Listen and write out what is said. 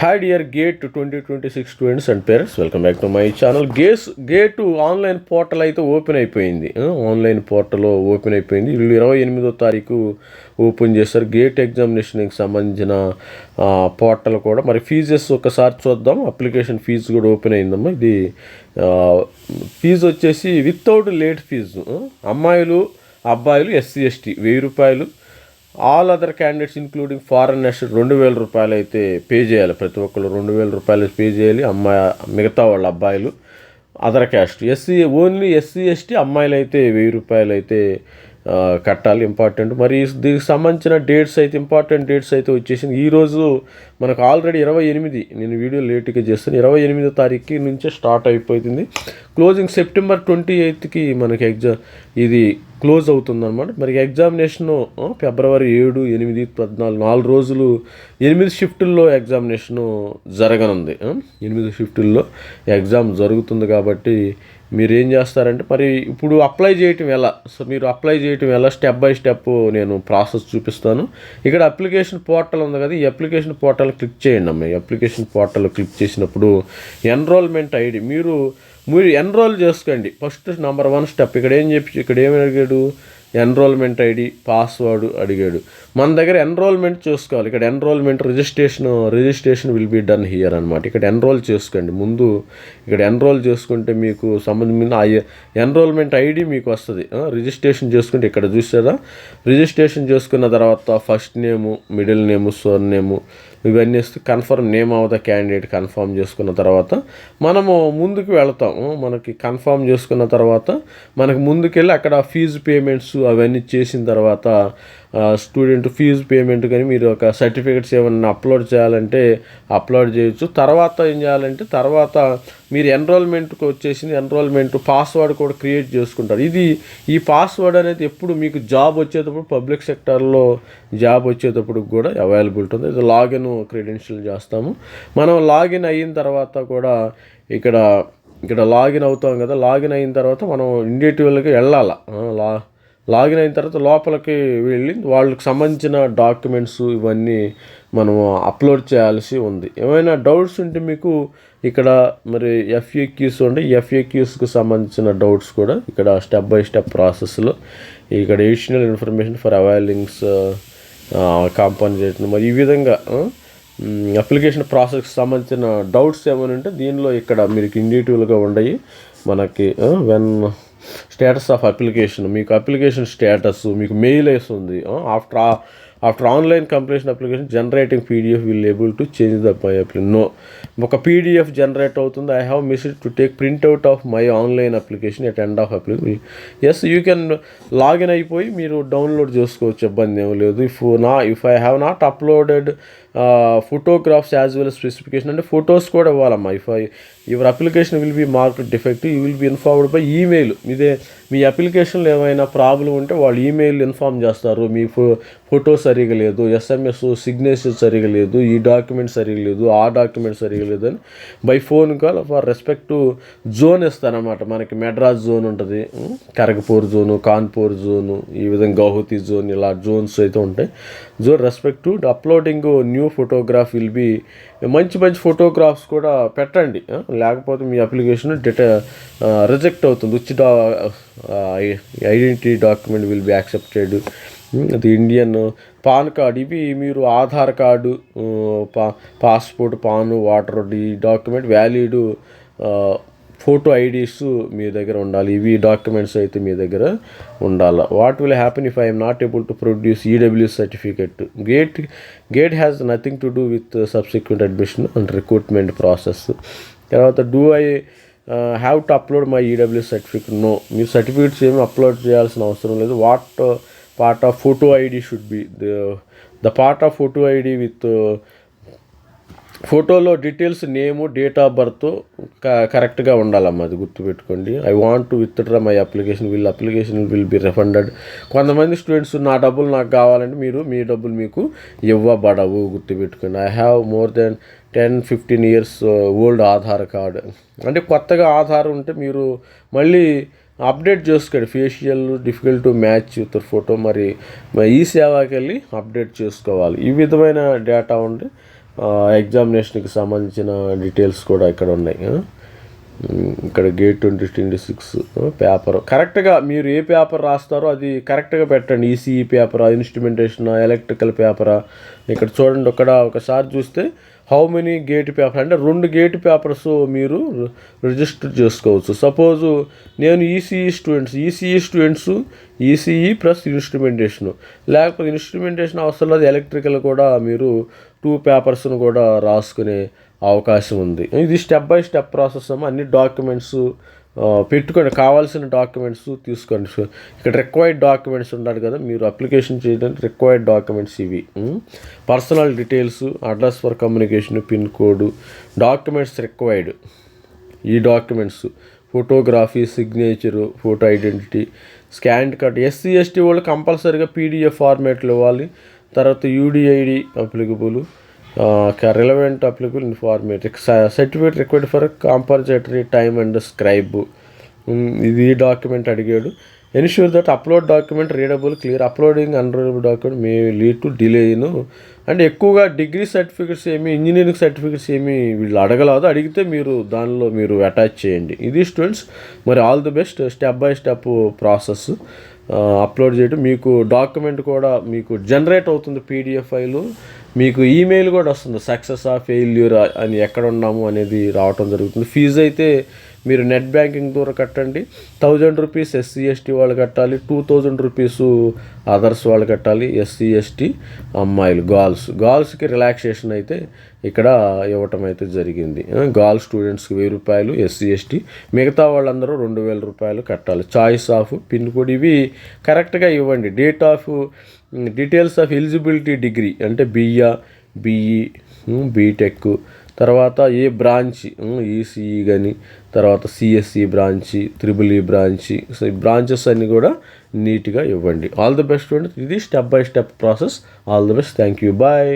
Hi dear GATE twenty twenty six students and parents welcome back to my channel guys GATE online portal అయితే open అయిపోయింది. Online portal open అయిపోయింది. వీళ్ళు ఇరవై ఎనిమిదో తారీఖు open చేస్తారు గేట్ ఎగ్జామినేషన్కి సంబంధించిన పోర్టల్ కూడా. మరి ఫీజెస్ ఒకసారి చూద్దాం. అప్లికేషన్ ఫీజు కూడా ఓపెన్ అయిందమ్మా. ఇది ఫీజు వచ్చేసి వితౌట్ లేట్ ఫీజు అమ్మాయిలు అబ్బాయిలు ఎస్సీ ఎస్టీ వెయ్యి రూపాయలు all other candidates including foreign national రెండు వేల రూపాయలు అయితే పే చేయాలి. ప్రతి ఒక్కరు రెండు వేల రూపాయలు పే చేయాలి. అమ్మాయి మిగతా వాళ్ళ అబ్బాయిలు other caste SC only SC ST అమ్మాయిలు అయితే వెయ్యి రూపాయలు అయితే కట్టాలి. ఇంపార్టెంట్ మరి దీనికి సంబంధించిన డేట్స్ అయితే ఇంపార్టెంట్ డేట్స్ అయితే వచ్చేసింది. ఈరోజు మనకు ఆల్రెడీ ఇరవై ఎనిమిది. నేను వీడియో లేట్గా చేస్తాను. ఇరవై ఎనిమిదో తారీఖు నుంచే స్టార్ట్ అయిపోతుంది. క్లోజింగ్ సెప్టెంబర్ ట్వంటీ ఎయిత్కి మనకి ఎగ్జామ్ ఇది క్లోజ్ అవుతుందన్నమాట. మరి ఎగ్జామినేషను ఫిబ్రవరి ఏడు ఎనిమిది పద్నాలుగు నాలుగు రోజులు ఎనిమిది షిఫ్టుల్లో ఎగ్జామినేషను జరగనుంది. ఎనిమిది షిఫ్టుల్లో ఎగ్జామ్ జరుగుతుంది కాబట్టి మీరు ఏం చేస్తారంటే మరి ఇప్పుడు అప్లై చేయటం ఎలా? సో మీరు అప్లై చేయటం ఎలా? స్టెప్ బై స్టెప్ నేను ప్రాసెస్ చూపిస్తాను. ఇక్కడ అప్లికేషన్ పోర్టల్ ఉంది కదా ఈ అప్లికేషన్ పోర్టల్ క్లిక్ చేయండి అమ్మాయి అప్లికేషన్ పోర్టల్ క్లిక్ చేసినప్పుడు ఎన్రోల్మెంట్ ఐడి మీరు మీరు ఎన్రోల్ చేసుకోండి. ఫస్ట్ నెంబర్ వన్ స్టెప్ ఇక్కడ ఏం చెప్పి ఇక్కడ ఏమి అడిగాడు? ఎన్రోల్మెంట్ ఐడి పాస్వర్డ్ అడిగాడు. మన దగ్గర ఎన్రోల్మెంట్ చూసుకోవాలి. ఇక్కడ enrolment registration registration will be done here అనమాట ఇక్కడ ఎన్రోల్ చేసుకోండి. ముందు ఇక్కడ ఎన్రోల్ చేసుకుంటే మీకు సంబంధించిన ఆ ఎన్రోల్మెంట్ ఐడి మీకు వస్తుంది. రిజిస్ట్రేషన్ చేసుకుంటే ఇక్కడ చూసారా? రిజిస్ట్రేషన్ చేసుకున్న తర్వాత first name middle name surname ఇవన్నీ వస్తే confirm name of the candidate confirm చేసుకున్న తర్వాత మనము ముందుకు వెళ్తాం. మనకి కన్ఫర్మ్ చేసుకున్న తర్వాత మనకు ముందుకెళ్ళి అక్కడ ఫీజు పేమెంట్స్ అవన్నీ చేసిన తర్వాత స్టూడెంట్ ఫీజు పేమెంట్ కానీ మీరు ఒక సర్టిఫికెట్స్ ఏమన్నా అప్లోడ్ చేయాలంటే అప్లోడ్ చేయొచ్చు. తర్వాత ఏం చేయాలంటే తర్వాత మీరు ఎన్రోల్మెంట్కి వచ్చేసిన ఎన్రోల్మెంట్ పాస్వర్డ్ కూడా క్రియేట్ చేసుకుంటారు. ఇది ఈ పాస్వర్డ్ అనేది ఎప్పుడు మీకు జాబ్ వచ్చేటప్పుడు పబ్లిక్ సెక్టర్లో జాబ్ వచ్చేటప్పుడు కూడా అవైలబిలిటీ ఉంది ఇది లాగిన్ క్రెడెన్షియల్ చేస్తాము. మనం లాగిన్ అయిన తర్వాత కూడా ఇక్కడ ఇక్కడ లాగిన్ అవుతాం కదా లాగిన్ అయిన తర్వాత మనం ఇండివిజువల్గా వెళ్ళాలి? లా లాగిన్ అయిన తర్వాత లోపలికి వెళ్ళి వాళ్ళకి సంబంధించిన డాక్యుమెంట్స్ ఇవన్నీ మనము అప్లోడ్ చేయాల్సి ఉంది. ఏమైనా డౌట్స్ ఉంటే మీకు ఇక్కడ మరి ఎఫ్ఏక్యూస్ ఉంటే ఎఫ్ఏక్యూస్కి సంబంధించిన డౌట్స్ కూడా ఇక్కడ స్టెప్ బై స్టెప్ ప్రాసెస్లో ఇక్కడ additional information for availings compensation మరి ఈ విధంగా అప్లికేషన్ ప్రాసెస్కి సంబంధించిన డౌట్స్ ఏమైనా ఉంటే దీనిలో ఇక్కడ మీకు ఇండివిజువల్గా ఉండయి మనకి వెన్ స్టేటస్ ఆఫ్ అప్లికేషన్ మీకు అప్లికేషన్ స్టేటస్ మీకు మెయిల్ వేస్తుంది. After after online completion application generating PDF will able to change the my application no ఒక పీడిఎఫ్ జనరేట్ అవుతుంది. I have missed to take printout of my online application at end of application yes you can login అయిపోయి మీరు download చేసుకోవచ్చు. ఇబ్బంది ఏం లేదు. If నా if I have not uploaded photographs as well specification అంటే photos కూడా ఇవ్వాలమ్మా. If I your application will be mark defect you will be informed by email ఇదే మీ అప్లికేషన్లో ఏమైనా ప్రాబ్లం ఉంటే వాళ్ళు ఈమెయిల్ ఇన్ఫార్మ్ చేస్తారు. మీ ఫో ఫోటో సరిగా లేదు ఎస్ఎంఎస్ సిగ్నేచర్ సరిగా లేదు ఈ డాక్యుమెంట్ సరిగా లేదు ఆ డాక్యుమెంట్ సరిగా లేదు అని by phone call for respect to zone ఇస్తారనమాట మనకి మెడ్రాస్ జోన్ ఉంటుంది కరగపూర్ జోను కాన్పూర్ జోను ఈ విధంగా గౌహతి జోన్ ఇలా జోన్స్ అయితే ఉంటాయి. Zone respect to uploading new photograph will be మంచి మంచి ఫోటోగ్రాఫ్స్ కూడా పెట్టండి. లేకపోతే మీ అప్లికేషన్ డేటా రిజెక్ట్ అవుతుంది. ఉచిత identity document will be accepted అది ఇండియన్ పాన్ కార్డ్. ఇవి మీరు ఆధార్ కార్డు పా పాస్పోర్ట్ పాన్ వాటర్ ఈ డాక్యుమెంట్ వ్యాలిడ్ ఫోటో ఐడీస్ మీ దగ్గర ఉండాలి. ఇవి డాక్యుమెంట్స్ అయితే మీ దగ్గర ఉండాలి. What will happen if I'm not able to produce EW certificate? GATE GATE has nothing to do with subsequent admission and recruitment process. తర్వాత do I have to upload my EW certificate? No. Me certificates ఏమి upload చేయాల్సిన అవసరం లేదు. What part of photo ID should be the part of photo ID with ఫోటోలో details name date of birth కరెక్ట్గా ఉండాలమ్మా అది గుర్తుపెట్టుకోండి. I want to withdraw my application will application will be refunded కొంతమంది స్టూడెంట్స్ నా డబ్బులు నాకు కావాలంటే మీరు మీ డబ్బులు మీకు ఇవ్వబడవు. గుర్తుపెట్టుకోండి. I have more than ten fifteen years old Aadhaar card అంటే కొత్తగా ఆధార్ ఉంటే మీరు మళ్ళీ అప్డేట్ చేసుకోండి facial difficult to match with photo మరి ఈ సేవాకి వెళ్ళి అప్డేట్ చేసుకోవాలి. ఈ విధమైన డేటా ఉండి ఎగ్జామినేషన్కి సంబంధించిన డీటెయిల్స్ కూడా ఇక్కడ ఉన్నాయి. ఇక్కడ GATE twenty twenty six paper కరెక్ట్గా మీరు ఏ పేపర్ రాస్తారో అది కరెక్ట్గా పెట్టండి. ఈసీఈ పేపరా ఇన్స్ట్రుమెంటేషన్ ఎలక్ట్రికల్ పేపరా ఇక్కడ చూడండి ఒకడ ఒకసారి చూస్తే హౌ మెనీ గేట్ పేపర్ అంటే రెండు గేట్ పేపర్స్ మీరు రిజిస్టర్ చేసుకోవచ్చు. సపోజు నేను ECE students ECE students ECE plus instrumentation లేకపోతే ఇన్స్ట్రుమెంటేషన్ అవసరం లేదు ఎలక్ట్రికల్ కూడా మీరు టూ పేపర్స్ను కూడా రాసుకునే అవకాశం ఉంది. ఇది స్టెప్ బై స్టెప్ ప్రాసెస్ అమ్మ. అన్ని డాక్యుమెంట్స్ పెట్టుకోండి కావాల్సిన డాక్యుమెంట్స్ తీసుకోండి ఇక్కడ రిక్వైర్డ్ డాక్యుమెంట్స్ ఉండాలి కదా మీరు అప్లికేషన్ చేయడానికి రిక్వైర్డ్ డాక్యుమెంట్స్ ఇవి. Personal details address for communication pin code documents required ఈ documents photography signature photo identity scan card SC ST వాళ్ళు కంపల్సరీగా పీడిఎఫ్ ఫార్మేట్లు ఇవ్వాలి. తర్వాత UDID applicable relevant applicable in format certificate required for compulsory time and scribe ఇది document అడిగాడు. Ensure that upload document readable clear uploading unreadable document may lead to డిలేను and ఎక్కువగా degree certificates ఏమి engineering certificates ఏమి వీళ్ళు అడగలేదు. అడిగితే మీరు దానిలో మీరు అటాచ్ చేయండి. ఇది స్టూడెంట్స్ మరి all the best step by step process upload చేయడం. మీకు డాక్యుమెంట్ కూడా మీకు జనరేట్ అవుతుంది పీడిఎఫ్ ఫైలు మీకు ఈమెయిల్ కూడా వస్తుంది. సక్సెస్ ఆ ఫెయిల్యూర్ అని ఎక్కడ ఉన్నాము అనేది రావటం జరుగుతుంది. ఫీజు అయితే మీరు నెట్ బ్యాంకింగ్ ద్వారా కట్టండి. థౌజండ్ రూపీస్ ఎస్సీ ఎస్టీ వాళ్ళు కట్టాలి. టూ థౌజండ్ రూపీస్ అదర్స్ వాళ్ళు కట్టాలి. ఎస్సీ ఎస్టీ అమ్మాయిలు గర్ల్స్ గర్ల్స్కి రిలాక్సేషన్ అయితే ఇక్కడ ఇవ్వటం అయితే జరిగింది. గర్ల్స్ స్టూడెంట్స్కి వెయ్యి రూపాయలు ఎస్సీ ఎస్టీ మిగతా వాళ్ళందరూ రెండు వేల రూపాయలు కట్టాలి. చాయిస్ ఆఫ్ పిన్ కోడ్ ఇవి కరెక్ట్గా ఇవ్వండి. Date of details of eligibility degree అంటే బిఏ బిఈ బీటెక్ తర్వాత ఏ బ్రాంచ్ ఈసీఈ కానీ తర్వాత CSE branch triple E branch. So ఈ బ్రాంచెస్ అన్నీ కూడా నీట్గా ఇవ్వండి. ఆల్ ది బెస్ట్ ఇది step by step process all the best thank you bye